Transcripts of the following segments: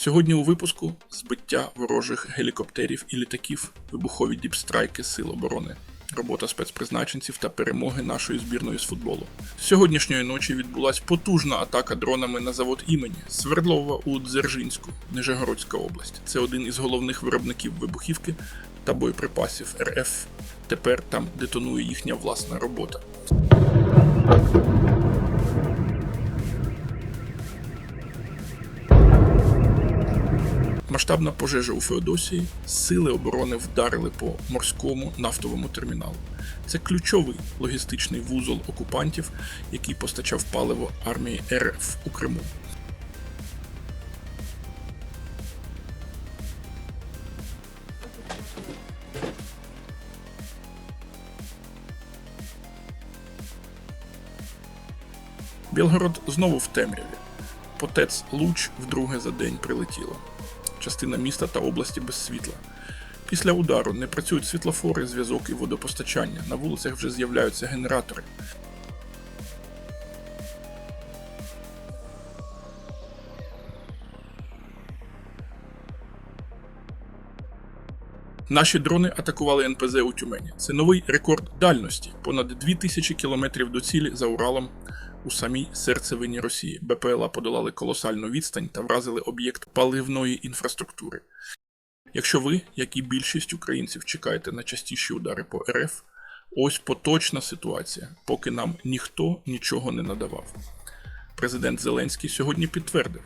Сьогодні у випуску збиття ворожих гелікоптерів і літаків, вибухові діпстрайки Сил оборони, робота спецпризначенців та перемоги нашої збірної з футболу. Сьогоднішньої ночі відбулася потужна атака дронами на завод імені Свердлова у Дзержинську, Нижегородська область. Це один із головних виробників вибухівки та боєприпасів РФ. Тепер там детонує їхня власна робота. Масштабна пожежа у Феодосії, сили оборони вдарили по морському нафтовому терміналу. Це ключовий логістичний вузол окупантів, який постачав паливо армії РФ у Криму. Білгород знову в темряві. Потець Луч вдруге за день прилетіло. Частина міста та області без світла. Після удару не працюють світлофори, зв'язок і водопостачання. На вулицях вже з'являються генератори. Наші дрони атакували НПЗ у Тюмені. Це новий рекорд дальності понад 2000 кілометрів до цілі за Уралом у самій серцевині Росії. БПЛА подолали колосальну відстань та вразили об'єкт паливної інфраструктури. Якщо ви, як і більшість українців, чекаєте на частіші удари по РФ, ось поточна ситуація, поки нам ніхто нічого не надавав. Президент Зеленський сьогодні підтвердив,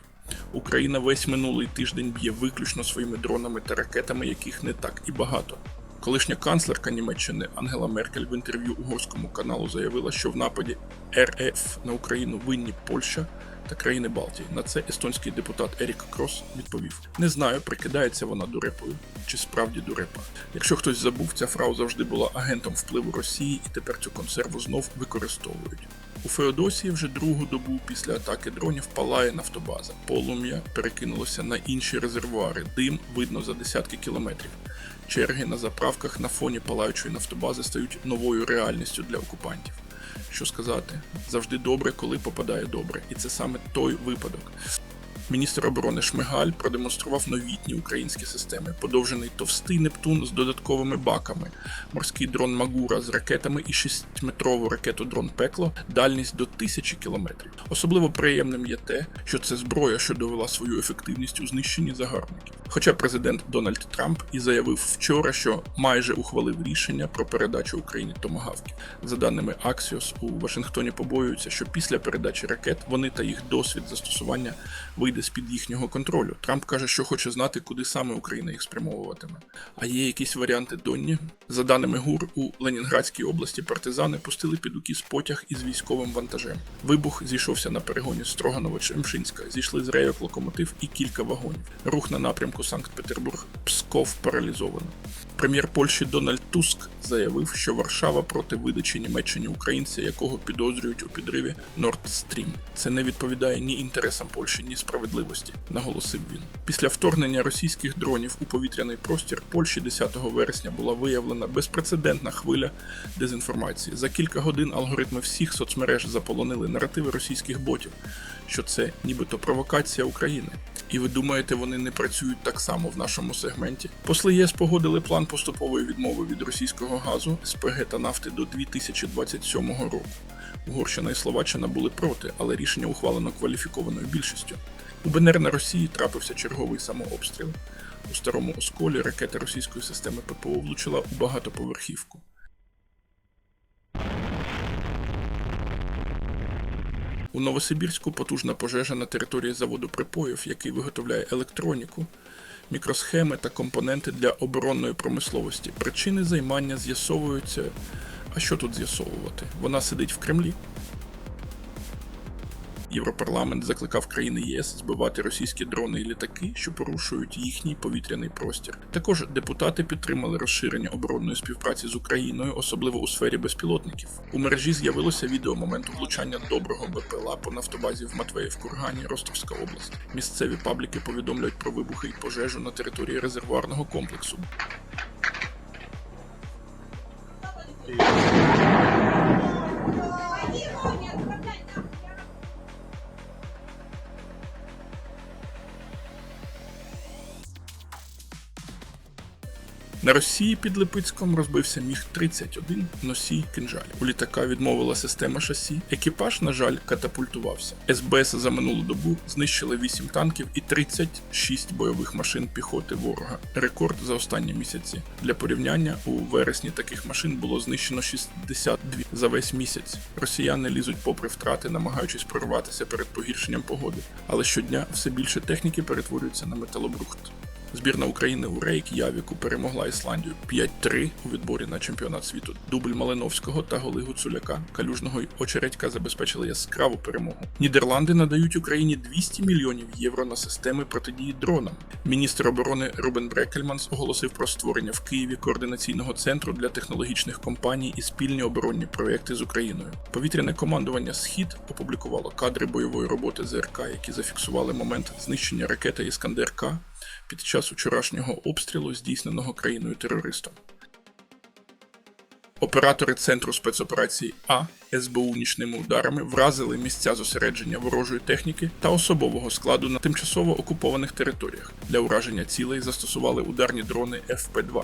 Україна весь минулий тиждень б'є виключно своїми дронами та ракетами, яких не так і багато. Колишня канцлерка Німеччини Ангела Меркель в інтерв'ю угорському каналу заявила, що в нападі РФ на Україну винні Польща та країни Балтії. На це естонський депутат Ерік Крос відповів: Не знаю, прикидається вона дурепою чи справді дурепа. Якщо хтось забув, ця фрау завжди була агентом впливу Росії і тепер цю консерву знов використовують. У Феодосії вже другу добу після атаки дронів палає нафтобаза. Полум'я перекинулося на інші резервуари. Дим видно за десятки кілометрів. Черги на заправках на фоні палаючої нафтобази стають новою реальністю для окупантів. Що сказати, завжди добре, коли попадає добре, і це саме той випадок. Міністр оборони Шмигаль продемонстрував новітні українські системи, подовжений товстий Нептун з додатковими баками, морський дрон Магура з ракетами і 6-метрову ракету дрон Пекло, дальність до тисячі кілометрів. Особливо приємним є те, що це зброя, що довела свою ефективність у знищенні загарбників. Хоча президент Дональд Трамп і заявив вчора, що майже ухвалив рішення про передачу Україні томагавків. За даними Axios, у Вашингтоні побоюються, що після передачі ракет вони та їх досвід застосування вийде з під їхнього контролю. Трамп каже, що хоче знати, куди саме Україна їх спрямовуватиме. А є якісь варіанти донні? За даними ГУР, у Ленінградській області партизани пустили під укіс потяг із військовим вантажем. Вибух зійшовся на перегоні Строганово Чемшинська. Зійшли з рейок локомотив і кілька вагонів. Рух на напрямку Санкт-Петербург Псков паралізовано. Прем'єр Польщі Дональд Туск заявив, що Варшава проти видачі Німеччині українця, якого підозрюють у підриві Nord Stream. Це не відповідає ні інтересам Польщі, ні справедливості, наголосив він. Після вторгнення російських дронів у повітряний простір Польщі 10 вересня була виявлена безпрецедентна хвиля дезінформації. За кілька годин алгоритми всіх соцмереж заполонили наративи російських ботів, що це нібито провокація України. І ви думаєте, вони не працюють так само в нашому сегменті? Посли ЄС погодили план поступової відмови від російського газу, СПГ та нафти до 2027 року. Угорщина і Словаччина були проти, але рішення ухвалено кваліфікованою більшістю. У БНР на Росії трапився черговий самообстріл. У старому осколі ракета російської системи ППО влучила у багатоповерхівку. У Новосибірську потужна пожежа на території заводу припоїв, який виготовляє електроніку, мікросхеми та компоненти для оборонної промисловості. Причини займання з'ясовуються. А що тут з'ясовувати? Вона сидить в Кремлі. Європарламент закликав країни ЄС збивати російські дрони і літаки, що порушують їхній повітряний простір. Також депутати підтримали розширення оборонної співпраці з Україною, особливо у сфері безпілотників. У мережі з'явилося відео моменту влучання доброго БПЛА по нафтобазі в Матвеїв Кургані, Ростовська область. Місцеві пабліки повідомляють про вибухи і пожежу на території резервуарного комплексу. На Росії під Липецьком розбився міг 31 носій кинжалів. У літака відмовила система шасі. Екіпаж, на жаль, катапультувався. СБС за минулу добу знищили 8 танків і 36 бойових машин піхоти ворога. Рекорд за останні місяці. Для порівняння у вересні таких машин було знищено 62 за весь місяць. Росіяни лізуть попри втрати, намагаючись прорватися перед погіршенням погоди. Але щодня все більше техніки перетворюється на металобрухт. Збірна України у Рейк Явіку перемогла Ісландію 5-3 у відборі на чемпіонат світу. Дубль Малиновського та голи Гуцуляка, Калюжного й Очередька забезпечили яскраву перемогу. Нідерланди надають Україні 200 мільйонів євро на системи протидії дронам. Міністр оборони Рубен Брекельманс оголосив про створення в Києві координаційного центру для технологічних компаній і спільні оборонні проекти з Україною. Повітряне командування Схід опублікувало кадри бойової роботи ЗРК, які зафіксували момент знищення ракети Іскандер К під час вчорашнього обстрілу, здійсненого країною терористом. Оператори Центру спецоперацій А СБУ нічними ударами вразили місця зосередження ворожої техніки та особового складу на тимчасово окупованих територіях. Для ураження цілей застосували ударні дрони ФП-2.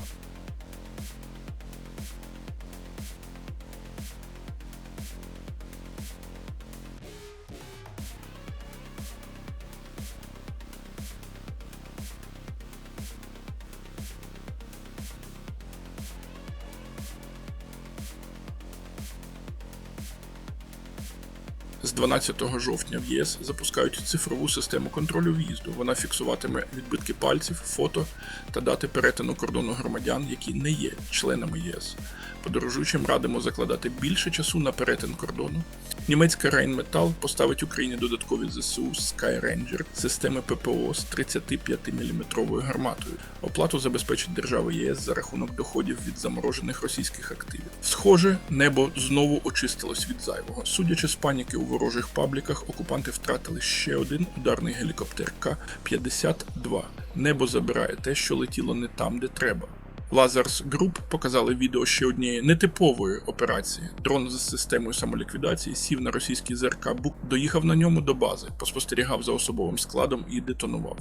З 12 жовтня в ЄС запускають цифрову систему контролю в'їзду. Вона фіксуватиме відбитки пальців, фото та дати перетину кордону громадян, які не є членами ЄС. Подорожуючим радимо закладати більше часу на перетин кордону. Німецька Rheinmetall поставить Україні додаткові ЗСУ Sky Ranger системи ППО з 35-мм гарматою. Оплату забезпечить держави ЄС за рахунок доходів від заморожених російських активів. Схоже, небо знову очистилось від зайвого. Судячи з паніки у ворожих пабліках, окупанти втратили ще один ударний гелікоптер К-52. Небо забирає те, що летіло не там, де треба. Lazars Group показали відео ще однієї нетипової операції. Дрон з системою самоліквідації сів на російський ЗРК Бук, доїхав на ньому до бази, поспостерігав за особовим складом і детонував.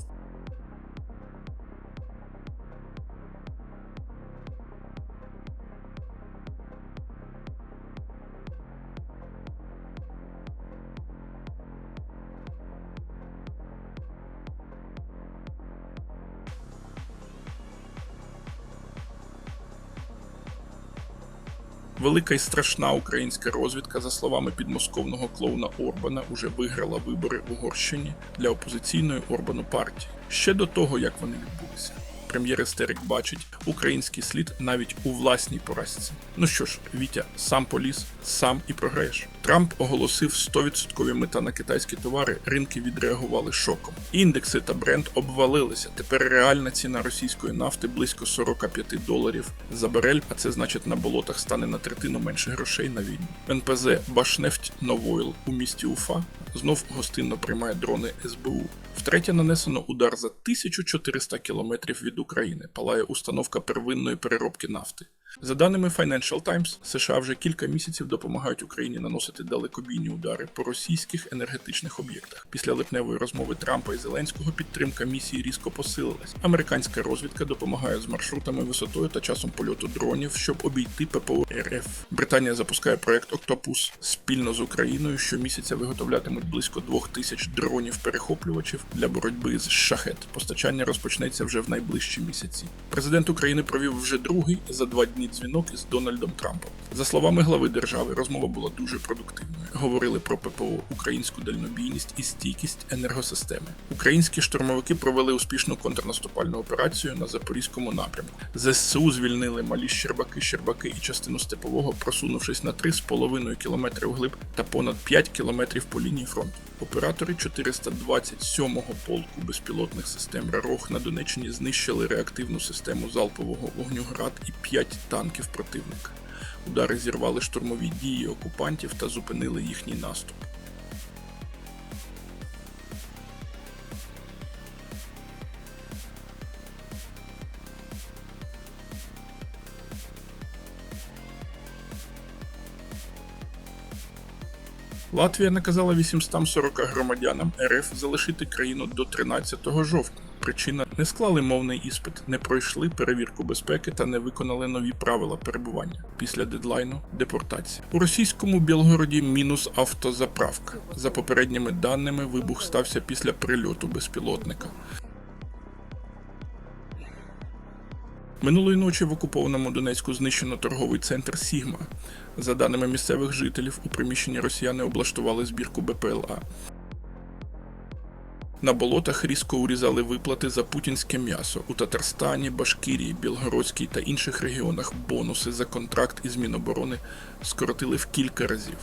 Велика і страшна українська розвідка, за словами підмосковного клоуна Орбана, уже виграла вибори в Угорщині для опозиційної Орбану партії ще до того, як вони відбулися. Прем'єр Естерик бачить український слід навіть у власній поразці. Ну що ж, Вітя, сам поліз, сам і програєш. Трамп оголосив 100% мита на китайські товари. Ринки відреагували шоком. Індекси та бренд обвалилися. Тепер реальна ціна російської нафти близько 45 доларів за барель, а це значить на болотах стане на третину менше грошей на війну. НПЗ Башнефть Новойл у місті Уфа знов гостинно приймає дрони СБУ. Втретє нанесено удар за 1400 кілометрів від України. Палає установка первинної переробки нафти. За даними Financial Times, США вже кілька місяців допомагають Україні наносити далекобійні удари по російських енергетичних об'єктах. Після липневої розмови Трампа і Зеленського підтримка місії різко посилилась. Американська розвідка допомагає з маршрутами, висотою та часом польоту дронів, щоб обійти ППО РФ. Британія запускає проект Октопус спільно з Україною. Щомісяця виготовлятимуть близько двох тисяч дронів-перехоплювачів для боротьби з шахет. Постачання розпочнеться вже в найближчі місяці. Президент України провів вже другий за два дні дзвінок із Дональдом Трампом. За словами глави держави, розмова була дуже продуктивною. Говорили про ППО, українську дальнобійність і стійкість енергосистеми. Українські штурмовики провели успішну контрнаступальну операцію на запорізькому напрямку. ЗСУ звільнили малі Щербаки, Щербаки і частину степового, просунувшись на 3,5 км вглиб та понад 5 км по лінії фронту. Оператори 427-го полку безпілотних систем РАРОГ на Донеччині знищили реактивну систему залпового вогню «Град» і 5 танків противника. Удари зірвали штурмові дії окупантів та зупинили їхній наступ. Латвія наказала 840 громадянам РФ залишити країну до 13 жовтня. Причина не склали мовний іспит, не пройшли перевірку безпеки та не виконали нові правила перебування після дедлайну депортації. У російському Білгороді мінус автозаправка. За попередніми даними, вибух стався після прильоту безпілотника. Минулої ночі в окупованому Донецьку знищено торговий центр Сігма. За даними місцевих жителів, у приміщенні росіяни облаштували збірку БПЛА. На болотах різко урізали виплати за путінське м'ясо у Татарстані, Башкірії, Білгородській та інших регіонах. Бонуси за контракт із Міноборони скоротили в кілька разів.